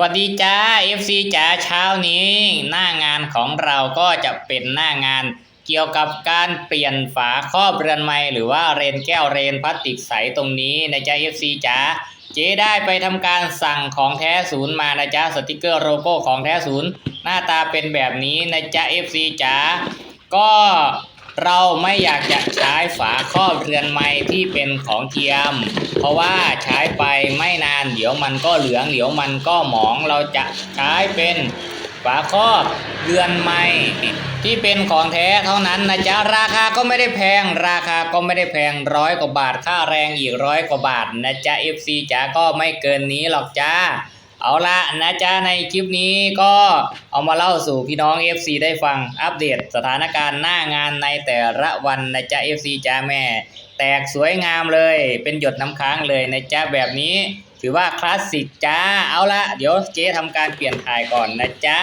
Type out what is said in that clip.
วัสดีจ้า FC จ๋าเช้านี้หน้างานของเราก็จะเป็นหน้างานเกี่ยวกับการเปลี่ยนฝาครอบเรือนไม้หรือว่าเรนแก้วเรนพลาสติกใสตรงนี้นะจ๊ะ FC จ๋าเจ๊ได้ไปทำการสั่งของแท้ศูนย์มานะจ๊ะสติกเกอร์โลโก้ของแท้ศูนย์หน้าตาเป็นแบบนี้นะจ๊ะ FC จ๋าก็เราไม่อยากจะใช้ฝาครอบเรือนไม้ที่เป็นของเทียม เพราะว่าใช้ไป ดี๋ยวมันก็เหลือง เดี๋ยวมันก็หมองเราจะใช้เป็นฝาครอบเรือนไม้ที่เป็นของแท้เท่านั้นนะจ๊ะราคาก็ไม่ได้แพง ราคาก็ไม่ได้แพงร้อยกว่าบาทค่าแรงอีกร้อยกว่าบาทนะจ๊ะ FC จ๋าก็ไม่เกินนี้หรอกจ้าเอาละนะจ๊ะในคลิปนี้ก็เอามาเล่าสู่พี่น้อง FC ได้ฟังอัปเดตสถานการณ์หน้างานในแต่ละวันนะจ๊ะ FC จ้าแม่ แตกสวยงามเลย เป็นหยดน้ำค้างเลยนะจ๊ะแบบนี้ ถือว่าคลาสสิกจ้า เอาละเดี๋ยวเจ๊ทำการเปลี่ยนถ่ายก่อนนะจ๊ะ